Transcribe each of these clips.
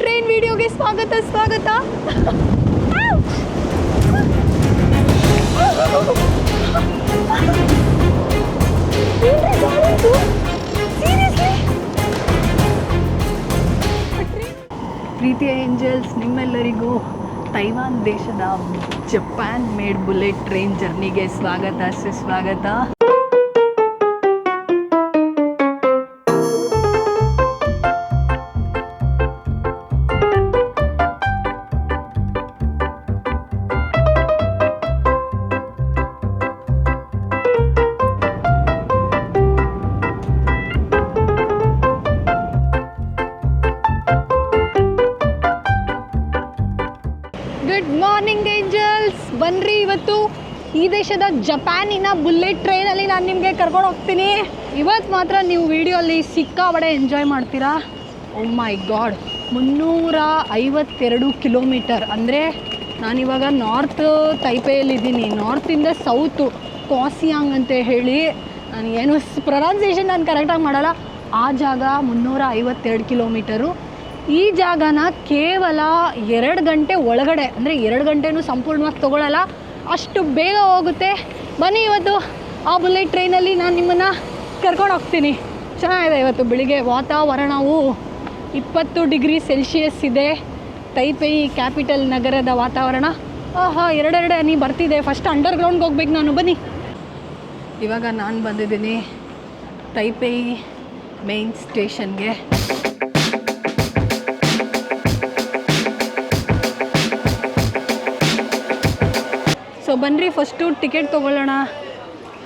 Train ವಿಡಿಯೋಗೆ ಸ್ವಾಗತ ಸ್ವಾಗತ. ಪ್ರೀತಿಯ ಏಂಜಲ್ಸ್, ನಿಮ್ಮೆಲ್ಲರಿಗೂ ತೈವಾನ್ ದೇಶದ ಜಪಾನ್ ಮೇಡ್ ಬುಲೆಟ್ ಟ್ರೈನ್ ಜರ್ನಿಗೆ ಸ್ವಾಗತ, ಸುಸ್ವಾಗತ. ದೇಶದ ಜಪಾನಿನ ಬುಲೆಟ್ ಟ್ರೈನಲ್ಲಿ ನಾನು ನಿಮಗೆ ಕರ್ಕೊಂಡು ಹೋಗ್ತೀನಿ. ಇವತ್ತು ಮಾತ್ರ ನೀವು ವಿಡಿಯೋಲ್ಲಿ ಸಿಕ್ಕಾಬಡೆ ಎಂಜಾಯ್ ಮಾಡ್ತೀರಾ? ಓ ಮೈ ಗಾಡ್ ಮುನ್ನೂರ ಐವತ್ತೆರಡು ಕಿಲೋಮೀಟರ್. ಅಂದರೆ ನಾನಿವಾಗ ನಾರ್ತ್ ತೈಪೆಯಲ್ಲಿದ್ದೀನಿ. ನಾರ್ತಿಂದ ಸೌತು ಕಾಸಿಯಾಂಗ್ ಅಂತ ಹೇಳಿ ನಾನು ಏನು ಪ್ರೊನೌನ್ಸಿಯೇಷನ್ ನಾನು ಕರೆಕ್ಟಾಗಿ ಮಾಡಲ್ಲ. ಆ ಜಾಗ ಮುನ್ನೂರ ಐವತ್ತೆರಡು ಕಿಲೋಮೀಟರು. ಈ ಜಾಗನ ಕೇವಲ ಎರಡು ಗಂಟೆ ಒಳಗಡೆ, ಅಂದರೆ ಎರಡು ಗಂಟೆನೂ ಸಂಪೂರ್ಣವಾಗಿ ತೊಗೊಳಲ್ಲ. ಅಷ್ಟು ಬೇಗ ಹೋಗುತ್ತೆ. ಬನ್ನಿ ಇವತ್ತು ಆ ಬುಲೆಟ್ ಟ್ರೈನಲ್ಲಿ ನಾನು ನಿಮ್ಮನ್ನು ಕರ್ಕೊಂಡು ಹೋಗ್ತೀನಿ. ಚೆನ್ನಾಗಿದೆ ಇವತ್ತು ಬೆಳಿಗ್ಗೆ ವಾತಾವರಣವು ಇಪ್ಪತ್ತು ಡಿಗ್ರಿ ಸೆಲ್ಸಿಯಸ್ ಇದೆ. ತೈಪೈ ಕ್ಯಾಪಿಟಲ್ ನಗರದ ವಾತಾವರಣ. ಆಹಾ, ಎರಡೆರಡೆ ಹನಿ ಬರ್ತಿದೆ. ಫಸ್ಟ್ ಅಂಡರ್ಗ್ರೌಂಡ್ಗೆ ಹೋಗ್ಬೇಕು ನಾನು. ಬನ್ನಿ. ಇವಾಗ ನಾನು ಬಂದಿದ್ದೀನಿ ತೈಪೈ ಮೇನ್ ಸ್ಟೇಷನ್ಗೆ ಸೊ ಬನ್ನಿರಿ ಫಸ್ಟು ಟಿಕೆಟ್ ತೊಗೊಳ್ಳೋಣ.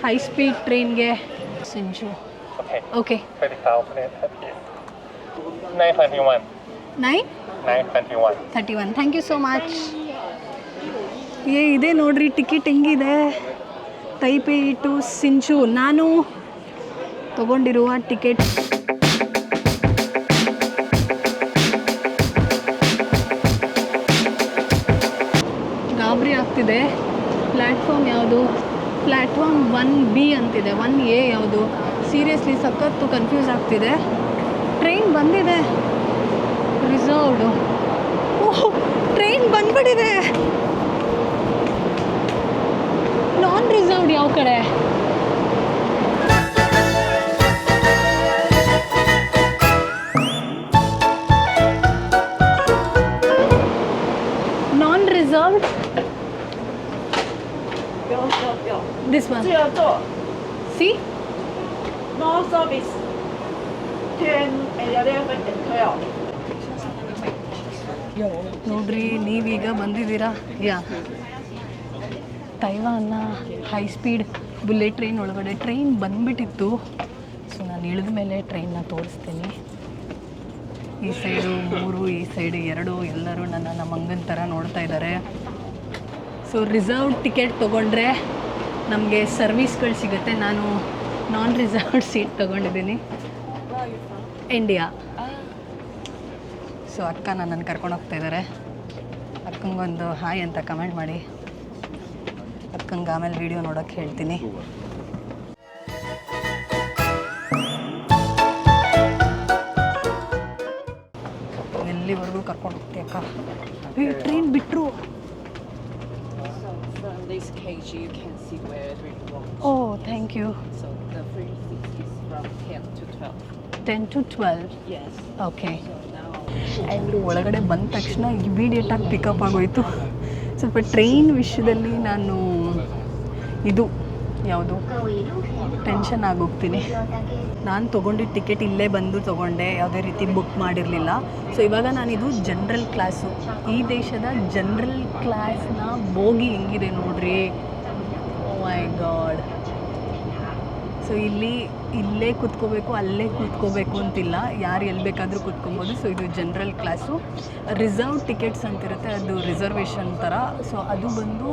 ಹೈ ಸ್ಪೀಡ್ ಟ್ರೈನ್ಗೆ Sinju okay 30,000 and 921. Nine 921. Thirty one thank you so much ಏ ಇದೆ ನೋಡ್ರಿ ಟಿಕೆಟ್ ಹೆಂಗಿದೆ? ತೈಪೆ ಟು ಸಿಂಚು ನಾನು ತಗೊಂಡಿರುವ ಟಿಕೆಟ್ ಗಾಬರಿ ಆಗ್ತಿದೆ. ಪ್ಲ್ಯಾಟ್ಫಾರ್ಮ್ ಯಾವುದು? ಪ್ಲ್ಯಾಟ್ಫಾರ್ಮ್ ಒನ್ ಬಿ ಅಂತಿದೆ, ಒನ್ ಎ ಯಾವುದು? ಸೀರಿಯಸ್ಲಿ ಸಖತ್ತು ಕನ್ಫ್ಯೂಸ್ ಆಗ್ತಿದೆ. ಟ್ರೈನ್ ಬಂದಿದೆ. ರಿಸರ್ವ್ಡು ಓಹ್ ಟ್ರೈನ್ ಬಂದ್ಬಿಟ್ಟಿದೆ. ನಾನ್ ರಿಸರ್ವ್ಡ್ ಯಾವ ಕಡೆ? This one. See? No service. 10, 11, and 12. ನೋಡ್ರಿ ನೀವೀಗ ಬಂದಿದ್ದೀರಾ ಯಾ ತೈವಾನ್ನ ಹೈ ಸ್ಪೀಡ್ ಬುಲೆಟ್ ಟ್ರೈನ್ ಒಳಗಡೆ ಟ್ರೈನ್ ಬಂದ್ಬಿಟ್ಟಿತ್ತು ಸೊ ನಾನು ಇಳಿದ ಮೇಲೆ ಟ್ರೈನ್ನ ತೋರಿಸ್ತೀನಿ ಈ ಸೈಡು ಮೂರು ಈ ಸೈಡು ಎರಡು ಎಲ್ಲರೂ ನನ್ನ ನಮ್ಮ ಅಂಗನ ಥರ ನೋಡ್ತಾ ಇದ್ದಾರೆ ಸೊ ರಿಸರ್ವ್ ಟಿಕೆಟ್ ತೊಗೊಂಡ್ರೆ ನಮಗೆ ಸರ್ವಿಸ್ಗಳು ಸಿಗುತ್ತೆ. ನಾನು ನಾನ್ ರಿಸರ್ವ್ಡ್ ಸೀಟ್ ತೊಗೊಂಡಿದ್ದೀನಿ. ಇಂಡಿಯಾ ಸೊ ಅಕ್ಕ ನನ್ನನ್ನು ಕರ್ಕೊಂಡು ಹೋಗ್ತಾ ಇದ್ದಾರೆ ಅಕ್ಕಂಗೊಂದು ಹಾಯ್ ಅಂತ ಕಮೆಂಟ್ ಮಾಡಿ. ಅಕ್ಕಂಗೆ ಆಮೇಲೆ ವಿಡಿಯೋ ನೋಡೋಕ್ಕೆ ಹೇಳ್ತೀನಿ. ಎಲ್ಲಿವರೆಗೂ ಕರ್ಕೊಂಡು ಹೋಗ್ತೀಯ ಅಕ್ಕ? Cage, you can see where it you belongs. Oh, thank you. So the frequency is from 10 to 12. 10 to 12? Yes. Okay. And ಒಳಗಡೆ ಬಂದ ತಕ್ಷಣ ಇಮಿಡಿಯೇಟಾಗಿ ಪಿಕಪ್ ಆಗೋಯ್ತು ಸ್ವಲ್ಪ ಟ್ರೈನ್ ವಿಷಯದಲ್ಲಿ ನಾನು ಇದು ಯಾವುದು? ಟೆನ್ಷನ್ ಆಗೋಗ್ತೀನಿ. ನಾನು ತೊಗೊಂಡಿದ್ದ ಟಿಕೆಟ್ ಇಲ್ಲೇ ಬಂದು ತೊಗೊಂಡೆ, ಯಾವುದೇ ರೀತಿ ಬುಕ್ ಮಾಡಿರಲಿಲ್ಲ. ಸೊ ಇವಾಗ ನಾನಿದು ಜನ್ರಲ್ ಕ್ಲಾಸು ಈ ದೇಶದ ಜನ್ರಲ್ ಕ್ಲಾಸ್ನ ಬೋಗಿ ಹೆಂಗಿದೆ ನೋಡ್ರಿ. ಮೈ ಗಾಡ್ ಸೊ ಇಲ್ಲಿ, ಇಲ್ಲೇ ಕೂತ್ಕೋಬೇಕು, ಅಲ್ಲೇ ಕೂತ್ಕೋಬೇಕು ಅಂತಿಲ್ಲ. ಯಾರು ಎಲ್ಲಿ ಬೇಕಾದರೂ ಕೂತ್ಕೊಬೋದು. ಸೊ ಇದು ಜನರಲ್ ಕ್ಲಾಸು ರಿಸರ್ವ್ ಟಿಕೆಟ್ಸ್ ಅಂತಿರುತ್ತೆ. ಅದು ರಿಸರ್ವೇಷನ್ ಥರ ಸೊ ಅದು ಬಂದು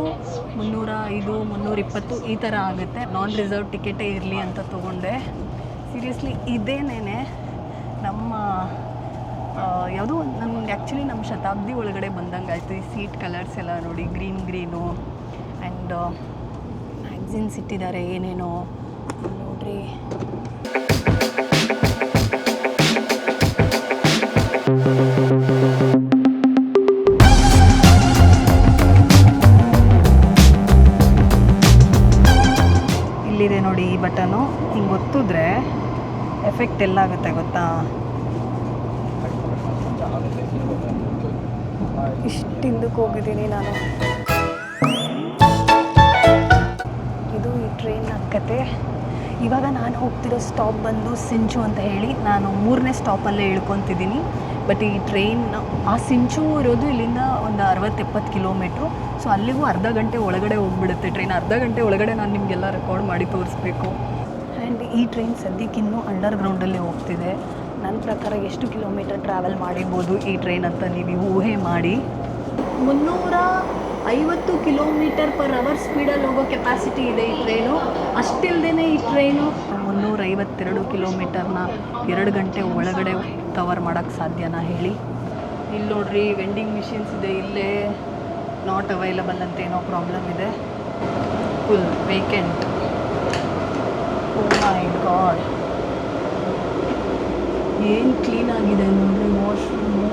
ಮುನ್ನೂರ ಐದು, ಮುನ್ನೂರ ಇಪ್ಪತ್ತು ಈ ಥರ ಆಗುತ್ತೆ. ನಾನ್ ರಿಸರ್ವ್ ಟಿಕೆಟೇ ಇರಲಿ ಅಂತ ತೊಗೊಂಡೆ. ಸೀರಿಯಸ್ಲಿ ಇದೇನೇ ನಮ್ಮ ಯಾವುದೋ ನಮ್ಗೆ ಆ್ಯಕ್ಚುಲಿ ನಮ್ಮ ಶತಾಬ್ದಿ ಒಳಗಡೆ ಬಂದಂಗೆ ಆಯಿತು. ಈ ಸೀಟ್ ಕಲರ್ಸ್ ಎಲ್ಲ ನೋಡಿ ಗ್ರೀನ್ ಗ್ರೀನು ಆ್ಯಂಡ್ ಮ್ಯಾಗ್ಝಿನ್ಸ್ ಇಟ್ಟಿದ್ದಾರೆ ಏನೇನೋ. ನೋಡ್ರಿ. ಇಲ್ಲಿದೆ ನೋಡಿ ಈ ಬಟನು ಹಿಂಗೆ ಒತ್ತಿದ್ರೆ ಎಫೆಕ್ಟ್ ಎಲ್ಲ ಆಗುತ್ತೆ, ಗೊತ್ತಾ? ಇಷ್ಟು ಹಿಂದಕ್ಕೆ ಹೋಗಿದ್ದೀನಿ ನಾನು. ಇದು ಈ ಟ್ರೈನ್ ಕತೆ. ಇವಾಗ ನಾನು ಹೋಗ್ತಿರೋ ಸ್ಟಾಪ್ ಬಂದು ಸಿಂಚು ಅಂತ ಹೇಳಿ ನಾನು ಮೂರನೇ ಸ್ಟಾಪಲ್ಲೇ ಇಳ್ಕೊತಿದ್ದೀನಿ. ಬಟ್ ಈ ಟ್ರೈನ್ ಆ ಸಿಂಚು ಇರೋದು ಇಲ್ಲಿಂದ ಒಂದು ಅರವತ್ತೆಪ್ಪತ್ತು ಕಿಲೋಮೀಟ್ರು ಸೊ ಅಲ್ಲಿಗೂ ಅರ್ಧ ಗಂಟೆ ಒಳಗಡೆ ಹೋಗ್ಬಿಡುತ್ತೆ ಟ್ರೈನ್ ಅರ್ಧ ಗಂಟೆ ಒಳಗಡೆ ನಾನು ನಿಮಗೆಲ್ಲ ರೆಕಾರ್ಡ್ ಮಾಡಿ ತೋರಿಸ್ಬೇಕು. ಆ್ಯಂಡ್ ಈ ಟ್ರೈನ್ ಸದ್ಯಕ್ಕೆ ಇನ್ನೂ ಅಂಡರ್ ಗ್ರೌಂಡಲ್ಲಿ ಹೋಗ್ತಿದೆ. ನನ್ನ ಪ್ರಕಾರ ಎಷ್ಟು ಕಿಲೋಮೀಟರ್ ಟ್ರಾವೆಲ್ ಮಾಡಿರ್ಬೋದು ಈ ಟ್ರೈನ್ ಅಂತ ನೀವು ಊಹೆ ಮಾಡಿ. ಮುನ್ನೂರ ಐವತ್ತು ಕಿಲೋಮೀಟರ್ ಪರ್ ಅವರ್ ಸ್ಪೀಡಲ್ಲಿ ಹೋಗೋ ಕೆಪಾಸಿಟಿ ಇದೆ ಈ ಟ್ರೈನು. ಅಷ್ಟಿಲ್ದೇ ಈ ಟ್ರೈನು. ಮುನ್ನೂರೈವತ್ತೆರಡು ಕಿಲೋಮೀಟರ್ನ ಎರಡು ಗಂಟೆ ಒಳಗಡೆ ಕವರ್ ಮಾಡೋಕ್ಕೆ ಸಾಧ್ಯನಾ ಹೇಳಿ. ಇಲ್ಲಿ ನೋಡ್ರಿ ವೆಂಡಿಂಗ್ ಮಿಷಿನ್ಸ್ ಇದೆ ಇಲ್ಲೇ. ನಾಟ್ ಅವೈಲಬಲ್ ಅಂತ ಏನೋ ಪ್ರಾಬ್ಲಮ್ ಇದೆ ಫುಲ್ ವೇಕೆಂಟ್ ಮೈ ಗಾಡ್ ಏನು ಕ್ಲೀನ್ ಆಗಿದೆ ನೋಡ್ರಿ ವಾಶ್ರೂಮು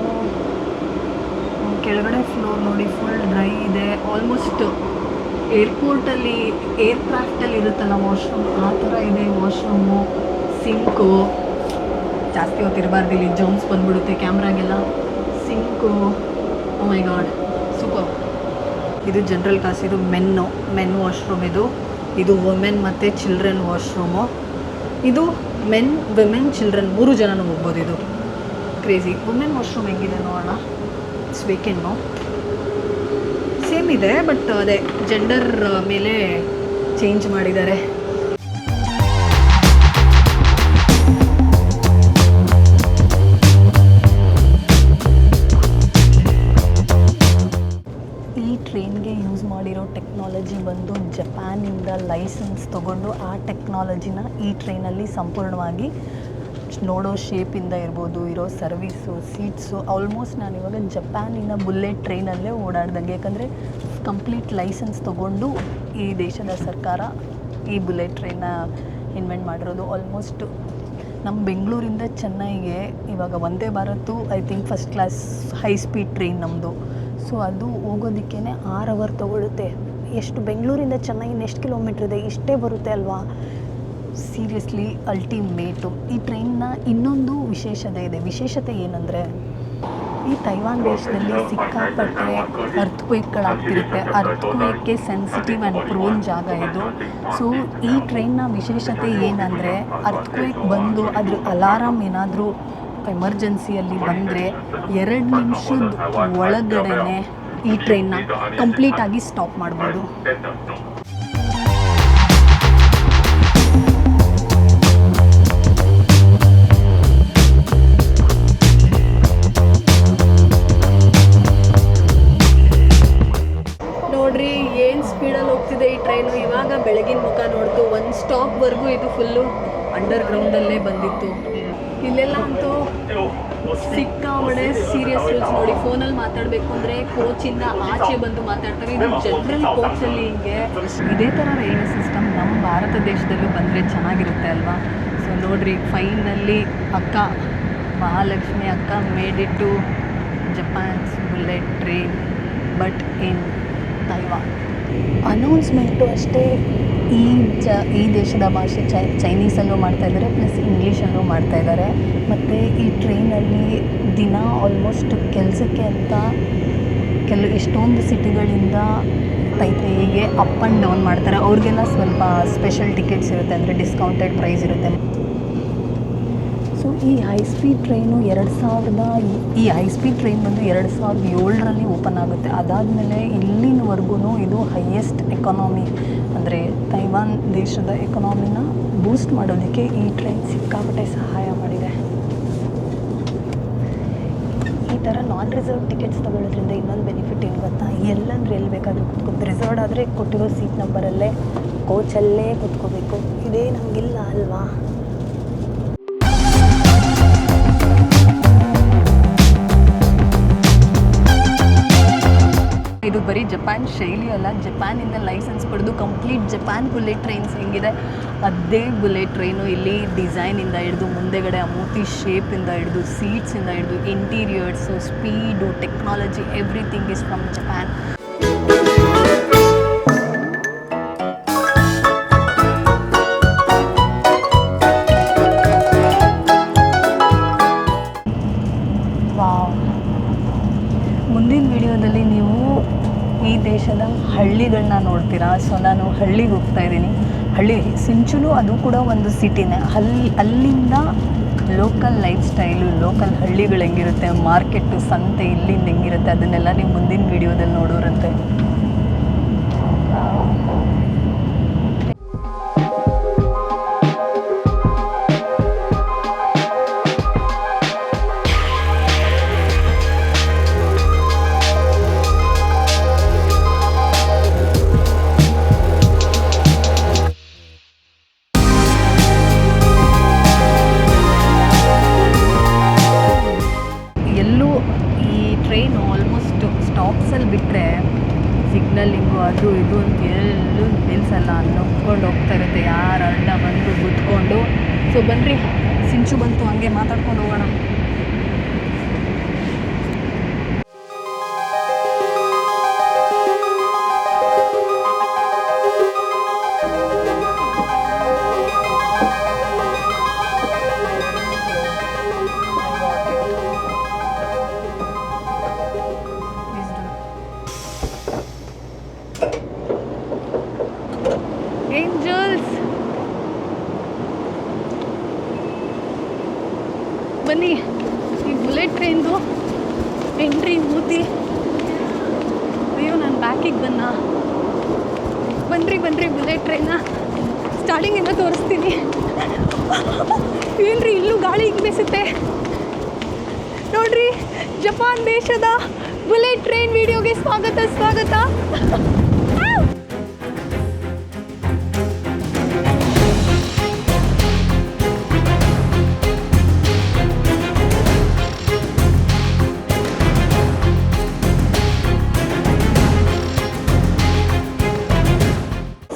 ಕೆಳಗಡೆ ಫ್ಲೋರ್ ನೋಡಿ ಫುಲ್ ಡ್ರೈ ಇದೆ. ಆಲ್ಮೋಸ್ಟ್ ಏರ್ಪೋರ್ಟಲ್ಲಿ ಏರ್ಕ್ರಾಫ್ಟಲ್ಲಿ ಇರುತ್ತಲ್ಲ ವಾಶ್ರೂಮ್ ಆ ಥರ ಇದೆ ವಾಶ್ರೂಮು ಸಿಂಕು ಜಾಸ್ತಿ ಹೊತ್ತಿರಬಾರ್ದು ಇಲ್ಲಿ ಜಮ್ಸ್ ಬಂದ್ಬಿಡುತ್ತೆ ಕ್ಯಾಮ್ರಾಗೆಲ್ಲ. ಸಿಂಕು ಮೈ ಗಾಡ್ ಸೂಪರ್ ಇದು ಜನರಲ್ ಕ್ಲಾಸ್ ಇದು ಮೆನ್ನು ಮೆನ್ ವಾಶ್ರೂಮ್ ಇದು. ಇದು ವುಮೆನ್ ಮತ್ತು ಚಿಲ್ಡ್ರನ್ ವಾಶ್ರೂಮು ಇದು ಮೆನ್ ವಿಮೆನ್ ಚಿಲ್ಡ್ರನ್ ಮೂರು ಜನನೂ ಹೋಗ್ಬೋದು ಇದು. ಕ್ರೇಜಿ ವುಮೆನ್ ವಾಶ್ರೂಮ್ ಹೆಂಗಿದೆ ನೋಡೋಣ. ಇಟ್ಸ್ ವೇಕೆಂಡು ಸೇಮ್ ಇದೆ ಬಟ್ ಅದೇ ಜೆಂಡರ್ ಮೇಲೆ ಚೇಂಜ್ ಮಾಡಿದ್ದಾರೆ. ಈ ಟ್ರೈನ್ಗೆ ಯೂಸ್ ಮಾಡಿರೋ ಟೆಕ್ನಾಲಜಿ ಬಂದು ಜಪಾನಿಂದ ಲೈಸೆನ್ಸ್ ತಗೊಂಡು ಆ ಟೆಕ್ನಾಲಜಿನ ಈ ಟ್ರೈನಲ್ಲಿ ಸಂಪೂರ್ಣವಾಗಿ ನೋಡೋ ಶೇಪಿಂದ ಇರ್ಬೋದು, ಇರೋ ಸರ್ವೀಸು ಸೀಟ್ಸು ಆಲ್ಮೋಸ್ಟ್ ನಾನು ಇವಾಗ ಜಪಾನಿನ ಬುಲೆಟ್ ಟ್ರೈನಲ್ಲೇ ಓಡಾಡ್ದಂಗೆ. ಯಾಕಂದರೆ ಕಂಪ್ಲೀಟ್ ಲೈಸೆನ್ಸ್ ತಗೊಂಡು ಈ ದೇಶದ ಸರ್ಕಾರ ಈ ಬುಲೆಟ್ ಟ್ರೈನ ಇನ್ವೆಂಟ್ ಮಾಡಿರೋದು. ಆಲ್ಮೋಸ್ಟ್ ನಮ್ಮ ಬೆಂಗಳೂರಿಂದ ಚೆನ್ನೈಗೆ ಇವಾಗ Vande Bharat I think first class high speed train ನಮ್ಮದು ಸೊ ಅದು ಹೋಗೋದಕ್ಕೇ ಆರು ಅವರ್ ತೊಗೊಳುತ್ತೆ. ಎಷ್ಟು ಬೆಂಗಳೂರಿಂದ ಚೆನ್ನೈ ಎಷ್ಟು ಕಿಲೋಮೀಟ್ರ್ ಇದೆ? ಇಷ್ಟೇ ಬರುತ್ತೆ ಅಲ್ವಾ? ಸೀರಿಯಸ್ಲಿ ಅಲ್ಟಿಮೇಟು ಈ ಟ್ರೈನ್ನ ಇನ್ನೊಂದು ವಿಶೇಷತೆ ಇದೆ. ವಿಶೇಷತೆ ಏನಂದರೆ, ಈ ತೈವಾನ್ ದೇಶದಲ್ಲಿ ಸಿಕ್ಕಾಪಟ್ಟೆ ಅರ್ಥಕ್ವೇಕ್ಗಳಾಗ್ತಿರುತ್ತೆ ಅರ್ಥಕ್ವೇಕ್ಗೆ ಸೆನ್ಸಿಟಿವ್ ಆ್ಯಂಡ್ ಪ್ರೋನ್ ಜಾಗ ಇದು. ಸೊ ಈ ಟ್ರೈನ್ನ ವಿಶೇಷತೆ ಏನಂದರೆ ಅರ್ಥಕ್ವೇಕ್ ಬಂದು ಅದ್ರ ಅಲಾರಾಮ್ ಏನಾದರೂ ಎಮರ್ಜೆನ್ಸಿಯಲ್ಲಿ ಬಂದರೆ, ಎರಡು ನಿಮಿಷದ ಒಳಗಡೆನೆ ಈ ಟ್ರೈನ್ನ ಕಂಪ್ಲೀಟಾಗಿ ಸ್ಟಾಪ್ ಮಾಡ್ಬೋದು. ಇದು ಜನರಲ್ ಕೋಚಲ್ಲಿ ಹಿಂಗೆ ಇದೇ ಥರ ರೈಲ್ವೆ ಸಿಸ್ಟಮ್ ನಮ್ಮ ಭಾರತ ದೇಶದಲ್ಲೂ ಬಂದರೆ ಚೆನ್ನಾಗಿರುತ್ತೆ ಅಲ್ವಾ? ಸೊ ನೋಡ್ರಿ ಫೈನಲ್ಲಿ ಅಕ್ಕ ಮಹಾಲಕ್ಷ್ಮಿ ಅಕ್ಕ made it to Japan's bullet train but in Taiwan. Announcement ಅಷ್ಟೇ ಈ ಚ ಈ ದೇಶದ ಭಾಷೆ ಚೈ ಚೈನೀಸಲ್ಲೂ ಮಾಡ್ತಾ ಇದ್ದಾರೆ ಪ್ಲಸ್ ಇಂಗ್ಲೀಷಲ್ಲೂ ಮಾಡ್ತಾ ಇದ್ದಾರೆ. ಮತ್ತು ಈ ಟ್ರೈನಲ್ಲಿ ದಿನ ಆಲ್ಮೋಸ್ಟ್ ಕೆಲಸಕ್ಕೆ ಅಂತ ಕೆಲ ಎಷ್ಟೊಂದು ಸಿಟಿಗಳಿಂದ ತೈತೈಗೆ ಅಪ್ ಆ್ಯಂಡ್ ಡೌನ್ ಮಾಡ್ತಾರೆ. ಅವ್ರಿಗೆಲ್ಲ ಸ್ವಲ್ಪ ಸ್ಪೆಷಲ್ ಟಿಕೆಟ್ಸ್ ಇರುತ್ತೆ, ಅಂದರೆ ಡಿಸ್ಕೌಂಟೆಡ್ ಪ್ರೈಸ್ ಇರುತ್ತೆ. ಸೊ ಈ ಹೈ ಸ್ಪೀಡ್ ಟ್ರೈನು ಎರಡು ಸಾವಿರದ ಈ ಹೈ ಸ್ಪೀಡ್ ಟ್ರೈನ್ ಬಂದು ಎರಡು ಸಾವಿರದ ಏಳರಲ್ಲಿ ಓಪನ್ ಆಗುತ್ತೆ. ಅದಾದಮೇಲೆ ಇಲ್ಲಿನವರೆಗೂ ಇದು ಹೈಯೆಸ್ಟ್ ಎಕಾನಮಿ ಅಂದರೆ ತೈವಾನ್ ದೇಶದ ಎಕಾನಮಿನ ಬೂಸ್ಟ್ ಮಾಡೋದಕ್ಕೆ ಈ ಟ್ರೈನ್ ಸಿಕ್ಕಾಪಟ್ಟೆ ಸಹಾಯ ಮಾಡಿದೆ ಈ ಥರ ನಾನ್ ರಿಸರ್ವ್ ಟಿಕೆಟ್ಸ್ ತಗೊಳ್ಳೋದ್ರಿಂದ ಇನ್ನೊಂದು ಬೆನಿಫಿಟ್ ಏನು ಗೊತ್ತಾ? ಎಲ್ಲಂದ್ರೆ ಎಲ್ಲಿ ಬೇಕಾದರೂ ಕೂತ್ಕೊಂಡು ರಿಸರ್ವ್ಡ್ ಆದರೆ ಕೊಟ್ಟಿರೋ ಸೀಟ್ ನಂಬರಲ್ಲೇ ಕೋಚಲ್ಲೇ ಕೂತ್ಕೋಬೇಕು. ಇದೇ ನಮಗಿಲ್ಲ ಅಲ್ವಾ? ಬರೀ ಜಪಾನ್ ಶೈಲಿ ಅಲ್ಲ, ಜಪಾನಿಂದ ಲೈಸೆನ್ಸ್ ಪಡೆದು ಕಂಪ್ಲೀಟ್ ಜಪಾನ್ ಬುಲೆಟ್ ಟ್ರೈನ್ಸ್ ಹೆಂಗಿದೆ. ಅದೇ ಬುಲೆಟ್ ಟ್ರೈನು ಇಲ್ಲಿ ಡಿಸೈನಿಂದ ಹಿಡಿದು ಮುಂದೆಗಡೆ ಆ ಮೂತಿ ಶೇಪಿಂದ ಹಿಡಿದು ಸೀಟ್ಸಿಂದ ಹಿಡಿದು interiors, speed, technology, everything is from Japan. ನೋಡ್ತೀರಾ? ಸೊ ನಾನು ಹಳ್ಳಿಗೆ ಹೋಗ್ತಾ ಇದ್ದೀನಿ. ಹಳ್ಳಿ, ಸಿಂಚುಲು ಅದು ಕೂಡ ಒಂದು ಸಿಟಿನೇ. ಅಲ್ಲಿ ಅಲ್ಲಿಂದ ಲೋಕಲ್ ಲೈಫ್ ಸ್ಟೈಲು ಲೋಕಲ್ ಹಳ್ಳಿಗಳು ಹೆಂಗಿರುತ್ತೆ ಮಾರ್ಕೆಟು ಸಂತೆ ಇಲ್ಲಿಂದ ಹೆಂಗಿರುತ್ತೆ, ಅದನ್ನೆಲ್ಲ ನೀವು ಮುಂದಿನ ವಿಡಿಯೋದಲ್ಲಿ ನೋಡೋರಂತೆ. ನಿಲ್ಲಿಸಲ್ಲ ನೊಕ್ಕೊಂಡು ಹೋಗ್ತಾ ಇರುತ್ತೆ. ಯಾರು ಅಣ್ಣ ಬಂದು ಕೂತ್ಕೊಂಡು. ಸೊ ಬನ್ನಿರಿ ಸಿಂಚು ಬಂತು, ಹಂಗೆ ಮಾತಾಡ್ಕೊಂಡು ಹೋಗೋಣ. ಜಪಾನ್ ದೇಶದ ಬುಲೆಟ್ ಟ್ರೈನ್ ವಿಡಿಯೋಗೆ ಸ್ವಾಗತ ಸ್ವಾಗತ.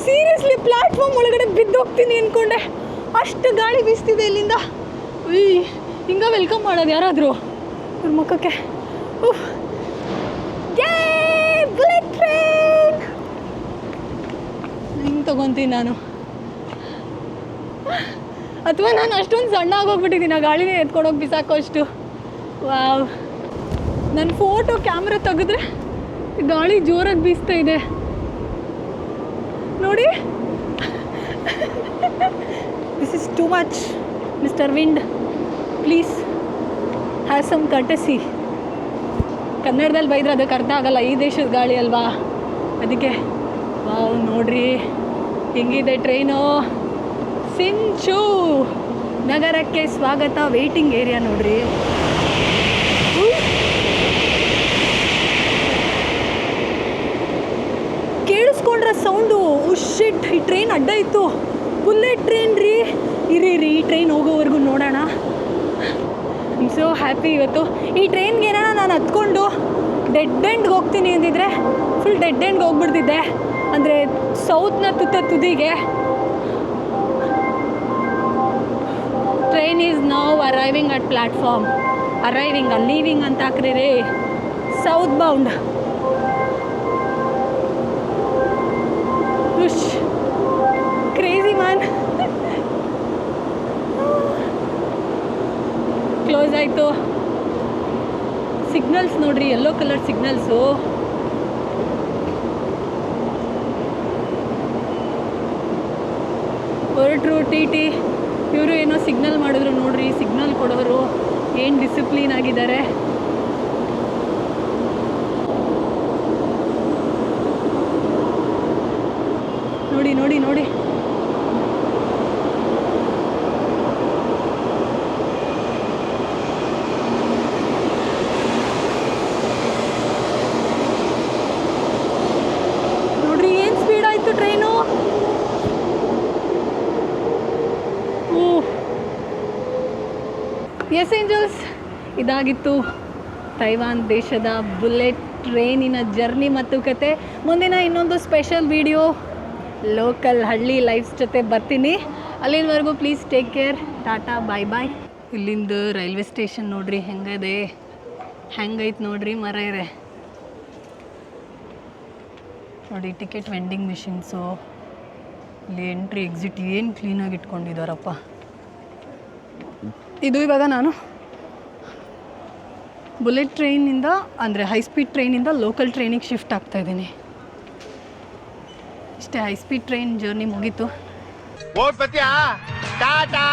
ಸೀರಿಯಸ್ಲಿ ಪ್ಲಾಟ್ಫಾರ್ಮ್ ಒಳಗಡೆ ಬಿದ್ದೋಗ್ತೀನಿ ಅನ್ಕೊಂಡೆ. ಅಷ್ಟು ಗಾಳಿ ಬೀಸ್ತಿದೆ ಇಲ್ಲಿಂದ. ಹಿಂಗ ವೆಲ್ಕಮ್ ಮಾಡೋದು ಯಾರಾದರೂ? ಇವ್ರ ಮುಖಕ್ಕೆ. ಉಫ್ ಬುಲೆಟ್ ಟ್ರೈನ್ ಹಿಂಗೆ ತಗೊತೀನಿ ನಾನು? ಅಥವಾ ನಾನು ಅಷ್ಟೊಂದು ಸಣ್ಣ ಆಗೋಗ್ಬಿಟ್ಟಿದ್ದೀನಿ ಆ ಗಾಳಿನೇ ಎತ್ಕೊಂಡೋಗಿ ಬಿಸಾಕೋ ಅಷ್ಟು. ವಾವ್. ನನ್ನ ಫೋಟೋ ಕ್ಯಾಮ್ರಾ ತೆಗೆದ್ರೆ ಗಾಳಿ ಜೋರಾಗಿ ಬೀಸ್ತಾ ಇದೆ. ನೋಡಿ. This is too much mister wind please have some courtesy ಕನ್ನಡದಲ್ಲಿ ಬೈದ್ರೆ ಅದಕ್ಕೆ ಅರ್ಥ ಆಗಲ್ಲ, ಈ ದೇಶದ ಗಾಳಿ ಅಲ್ವಾ? ಅದಕ್ಕೆ, ವಾವ್, ನೋಡ್ರಿ, ಹಿಂಗಿದೆ ಟ್ರೈನು? ಸಿಂಚು ನಗರಕ್ಕೆ ಸ್ವಾಗತ ವೇಟಿಂಗ್ ಏರಿಯಾ ನೋಡ್ರಿ. ಕೇಳಿಸ್ಕೊಂಡ್ರೆ ಸೌಂಡು ಉಶಿಟ್ ಈ ಟ್ರೈನ್ ಅಡ್ಡ ಇತ್ತು. ಬುಲ್ಲೆಟ್ ಟ್ರೈನ್ ರೀ. ಇರಿ ರೀ ಈ ಟ್ರೈನ್ ಹೋಗೋವರೆಗೂ ನೋಡೋಣ. ಐಮ್ ಸೋ ಹ್ಯಾಪಿ ಇವತ್ತು. ಈ ಟ್ರೈನ್ಗೆ ಏನಾರ ನಾನು ಡೆಡ್ ಎಂಡ್ಗೆ ಹೋಗ್ತೀನಿ ಅಂದಿದ್ರೆ ಫುಲ್ ಡೆಡ್ ಎಂಡ್ಗೆ ಹೋಗ್ಬಿಡ್ತಿದ್ದೆ. ಅಂದರೆ ಸೌತ್ನ ತುತ್ತ ತುದಿಗೆ. Train is now arriving at platform arriving leaving ಅಂತ ಹಾಕ್ರಿ ರೀ south bound crazy man close ಆಯಿತು. ಸಿಗ್ನಲ್ಸ್ ನೋಡ್ರಿ ಯೆಲ್ಲೋ ಕಲರ್ ಸಿಗ್ನಲ್ಸು ಹೊರಟ್ರು ಟಿ ಟಿ, ಇವರು ಏನೋ ಸಿಗ್ನಲ್ ಮಾಡಿದ್ರು ನೋಡ್ರಿ ಸಿಗ್ನಲ್ ಕೊಡೋರು ಏನು ಡಿಸಿಪ್ಲೀನ್ ಆಗಿದ್ದಾರೆ. ನೋಡಿ ನೋಡಿ ನೋಡಿ ನೋಡ್ರಿ ಏನು ಸ್ಪೀಡ್ ಆಯಿತು ಟ್ರೈನು ಎಸ್ ಏಂಜಲ್ಸ್ ಇದಾಗಿತ್ತು ತೈವಾನ್ ದೇಶದ ಬುಲೆಟ್ ಟ್ರೈನಿನ ಜರ್ನಿ ಮತ್ತು ಕತೆ. ಮುಂದಿನ ಇನ್ನೊಂದು ಸ್ಪೆಷಲ್ ವಿಡಿಯೋ ಲೋಕಲ್ ಹಳ್ಳಿ ಲೈಫ್ಸ್ ಜೊತೆ ಬರ್ತೀನಿ. ಅಲ್ಲಿನವರೆಗೂ please take care tata bye bye ಇಲ್ಲಿಂದ ರೈಲ್ವೆ ಸ್ಟೇಷನ್ ನೋಡ್ರಿ, ಹೆಂಗದೆ? ಹೆಂಗೈತೆ ನೋಡ್ರಿ ಮರ ಇರೆ ನೋಡಿ ಟಿಕೆಟ್ ವೆಂಡಿಂಗ್ ಮಿಷಿನ್ಸು ಇಲ್ಲಿ ಎಂಟ್ರಿ ಎಕ್ಸಿಟ್ ಏನು ಕ್ಲೀನಾಗಿ ಇಟ್ಕೊಂಡಿದ್ದಾರಪ್ಪ. ಇದು ಇವಾಗ ನಾನು ಬುಲೆಟ್ ಟ್ರೈನಿಂದ, ಅಂದರೆ ಹೈ ಸ್ಪೀಡ್ ಟ್ರೈನಿಂದ ಲೋಕಲ್ ಟ್ರೈನಿಗೆ ಶಿಫ್ಟ್ ಆಗ್ತಾ ಇದ್ದೀನಿ. ಇಷ್ಟೇ ಹೈ ಸ್ಪೀಡ್ ಟ್ರೈನ್ ಜರ್ನಿ ಮುಗೀತು. ಟಾಟಾ?